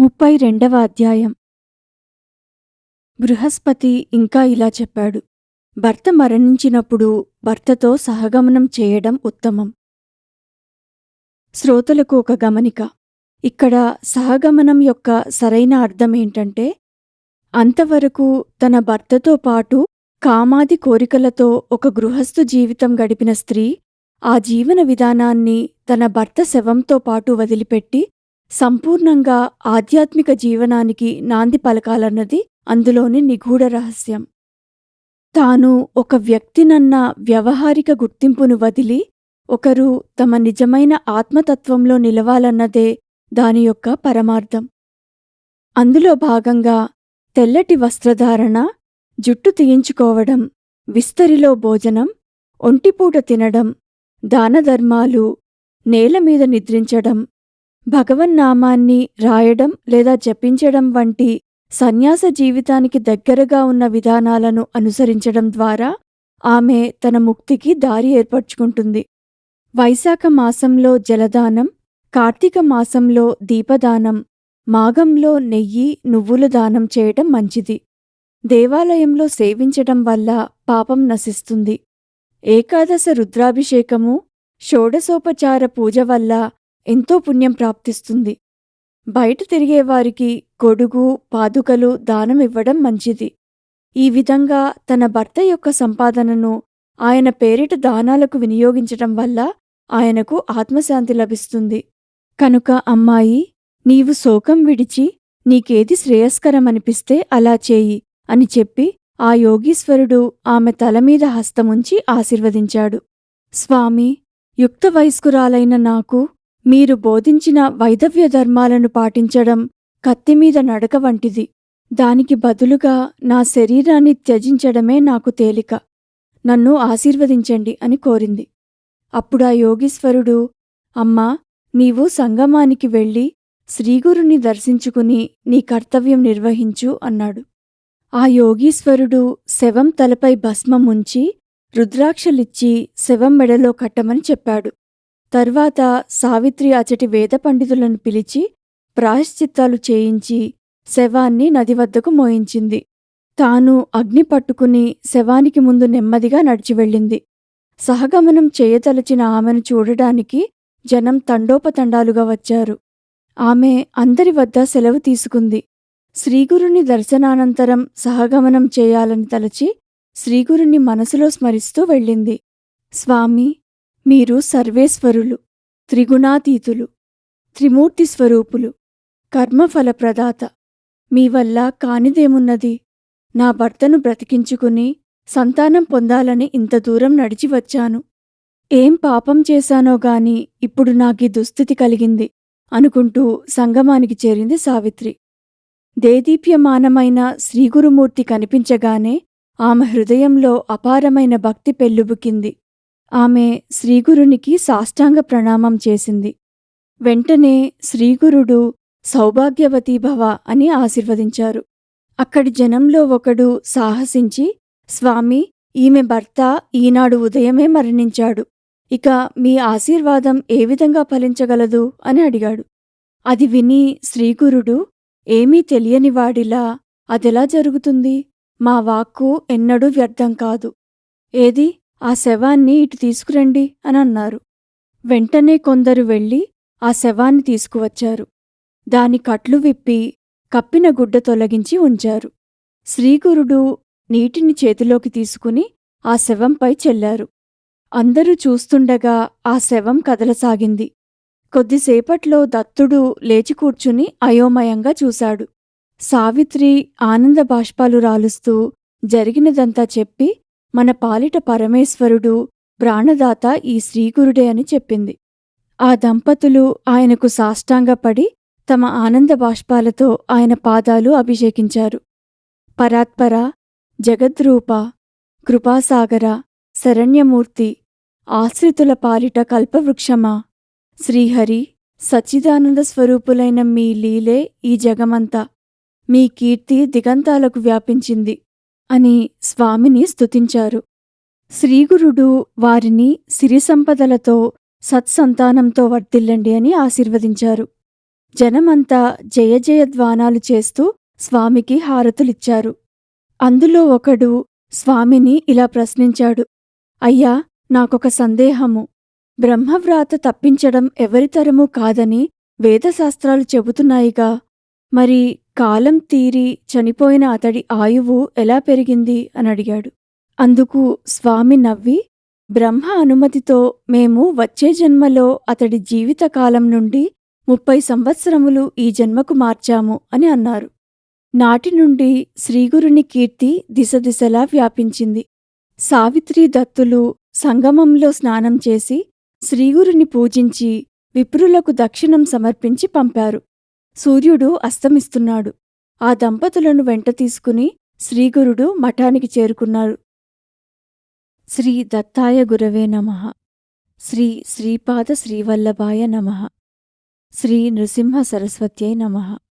ముప్పై రెండవ అధ్యాయం. బృహస్పతి ఇంకా ఇలా చెప్పాడు. భర్త మరణించినప్పుడు భర్తతో సహగమనం చేయడం ఉత్తమం. శ్రోతలకు ఒక గమనిక. ఇక్కడ సహగమనం యొక్క సరైన అర్థమేంటంటే అంతవరకు తన భర్తతో పాటు కామాది కోరికలతో ఒక గృహస్థు జీవితం గడిపిన స్త్రీ ఆ జీవన విధానాన్ని తన భర్త శవంతో పాటు వదిలిపెట్టి సంపూర్ణంగా ఆధ్యాత్మిక జీవనానికి నాంది పలకాలన్నది అందులోని నిగూఢ రహస్యం. తాను ఒక వ్యక్తినన్న వ్యవహారిక గుర్తింపును వదిలి ఒకరు తమ నిజమైన ఆత్మతత్వంలో నిలవాలన్నదే దాని యొక్క పరమార్థం. అందులో భాగంగా తెల్లటి వస్త్రధారణ జుట్టు తీయించుకోవడం విస్తరిలో భోజనం ఒంటిపూట తినడం దానధర్మాలు నేలమీద నిద్రించడం భగవన్నామాన్ని రాయడం లేదా జపించడం వంటి సన్యాస జీవితానికి దగ్గరగా ఉన్న విధానాలను అనుసరించడం ద్వారా ఆమె తన ముక్తికి దారి ఏర్పరచుకుంటుంది. వైశాఖ మాసంలో జలదానం కార్తీక మాసంలో దీపదానం మాఘంలో నెయ్యి నువ్వుల దానం చేయటం మంచిది. దేవాలయంలో సేవించటం వల్ల పాపం నశిస్తుంది. ఏకాదశ రుద్రాభిషేకము షోడసోపచార పూజ వల్ల ఎంతో పుణ్యం ప్రాప్తిస్తుంది. బయట తిరిగేవారికి గొడుగు పాదుకలు దానమివ్వడం మంచిది. ఈ విధంగా తన భర్త యొక్క సంపాదనను ఆయన పేరిట దానాలకు వినియోగించటం వల్ల ఆయనకు ఆత్మశాంతి లభిస్తుంది. కనుక అమ్మాయి నీవు శోకం విడిచి నీకేది శ్రేయస్కరమనిపిస్తే అలా చేయి అని చెప్పి ఆ యోగీశ్వరుడు ఆమె తలమీద హస్తముంచి ఆశీర్వదించాడు. స్వామి యుక్త వయస్కురాలైన నాకు మీరు బోధించిన వైదవ్య ధర్మాలను పాటించడం కత్తిమీద నడక వంటిది. దానికి బదులుగా నా శరీరాన్ని త్యజించడమే నాకు తేలిక. నన్ను ఆశీర్వదించండి అని కోరింది. అప్పుడా యోగీశ్వరుడు అమ్మా నీవు సంగమానికి వెళ్ళి శ్రీగురుని దర్శించుకుని నీ కర్తవ్యం నిర్వహించు అన్నాడు. ఆ యోగీశ్వరుడు శవం తలపై భస్మం ఉంచి రుద్రాక్షలిచ్చి శవం మెడలో కట్టమని చెప్పాడు. తర్వాత సావిత్రి అచటి వేద పండితులను పిలిచి ప్రాయశ్చిత్తాలు చేయించి శవాన్ని నది వద్దకు మోయించింది. తాను అగ్ని పట్టుకుని శవానికి ముందు నెమ్మదిగా నడిచి వెళ్ళింది. సహగమనం చేయతలచిన ఆమెను చూడడానికి జనం తండోపతండాలుగా వచ్చారు. ఆమె అందరి వద్ద సెలవు తీసుకుంది. శ్రీగురుని దర్శనానంతరం సహగమనం చేయాలని తలచి శ్రీగురుని మనసులో స్మరిస్తూ వెళ్ళింది. స్వామి మీరు సర్వేశ్వరులు త్రిగుణాతీతులు త్రిమూర్తి స్వరూపులు కర్మఫలప్రదాత. మీ వల్ల కానిదేమున్నది? నా భర్తను బ్రతికించుకుని సంతానం పొందాలని ఇంత దూరం నడిచి వచ్చాను. ఏం పాపం చేశానో గాని ఇప్పుడు నాకీ దుస్థితి కలిగింది అనుకుంటూ సంగమానికి చేరింది సావిత్రి. దేదీప్యమానమైన శ్రీగురుమూర్తి కనిపించగానే ఆమె హృదయంలో అపారమైన భక్తి పెల్లుబుకింది ఆమె శ్రీగురునికి సాష్టాంగ ప్రణామం చేసింది. వెంటనే శ్రీగురుడు సౌభాగ్యవతీ భవ అని ఆశీర్వదించారు. అక్కడి జనంలో ఒకడు సాహసించి స్వామి ఈమె భర్త ఈనాడు ఉదయమే మరణించాడు. ఇక మీ ఆశీర్వాదం ఏ విధంగా ఫలించగలదు? అని అడిగాడు. అది విని శ్రీగురుడు ఏమీ తెలియనివాడిలా అదెలా జరుగుతుంది? మా వాక్కు ఎన్నడూ వ్యర్థం కాదు. ఏది? ఆ శవాన్ని ఇటు తీసుకురండి అని అన్నారు. వెంటనే కొందరు వెళ్ళి ఆ శవాన్ని తీసుకువచ్చారు. దాని కట్లు విప్పి కప్పిన గుడ్డ తొలగించి ఉంచారు. శ్రీగురుడు నీటిని చేతిలోకి తీసుకుని ఆ శవంపై చెల్లారు. అందరూ చూస్తుండగా ఆ శవం కదలసాగింది. కొద్దిసేపట్లో దత్తుడు లేచి కూర్చుని అయోమయంగా చూశాడు. సావిత్రి ఆనంద బాష్పాలు రాలుస్తూ జరిగినదంతా చెప్పి మన పాలిట పరమేశ్వరుడు ప్రాణదాత ఈ శ్రీగురుడే అని చెప్పింది. ఆ దంపతులు ఆయనకు సాష్టాంగపడి తమ ఆనంద బాష్పాలతో ఆయన పాదాలు అభిషేకించారు. పరాత్పర జగద్రూప కృపాసాగర శరణ్యమూర్తి ఆశ్రితుల పాలిట కల్పవృక్షమా శ్రీహరి సచ్చిదానంద స్వరూపులైన మీ లీలే ఈ జగమంతా. మీ కీర్తి దిగంతాలకు వ్యాపించింది. అని స్వామిని స్తుతించారు. శ్రీగురుడు వారిని సిరి సంపదలతో సత్సంతానంతో వర్ధిల్లండి అని ఆశీర్వదించారు. జనమంతా జయజయద్వానాలు చేస్తూ స్వామికి హారతులిచ్చారు. అందులో ఒకడు స్వామిని ఇలా ప్రశ్నించాడు. అయ్యా నాకొక సందేహము. బ్రహ్మవ్రాత తప్పించడం ఎవరితరమూ కాదని వేదశాస్త్రాలు చెబుతున్నాయిగా. మరి కాలం తీరి చనిపోయిన అతడి ఆయువు ఎలా పెరిగింది అని అడిగాడు. అందుకు స్వామి నవ్వి బ్రహ్మ అనుమతితో మేము వచ్చే జన్మలో అతడి జీవితకాలం నుండి ముప్పై సంవత్సరములు ఈ జన్మకు మార్చాము అని అన్నారు. నాటి నుండి శ్రీగురుని కీర్తి దిశదిశలా వ్యాపించింది. సావిత్రి దత్తులు సంగమంలో స్నానం చేసి శ్రీగురుని పూజించి విప్రులకు దక్షిణం సమర్పించి పంపారు. సూర్యుడు అస్తమిస్తున్నాడు. ఆ దంపతులను వెంట తీసుకుని శ్రీగురుడు మఠానికి చేరుకున్నారు. శ్రీ దత్తాయ గురవే నమ. శ్రీ శ్రీపాద శ్రీవల్లభాయ నమ. శ్రీ నృసింహ సరస్వత్యై నమః.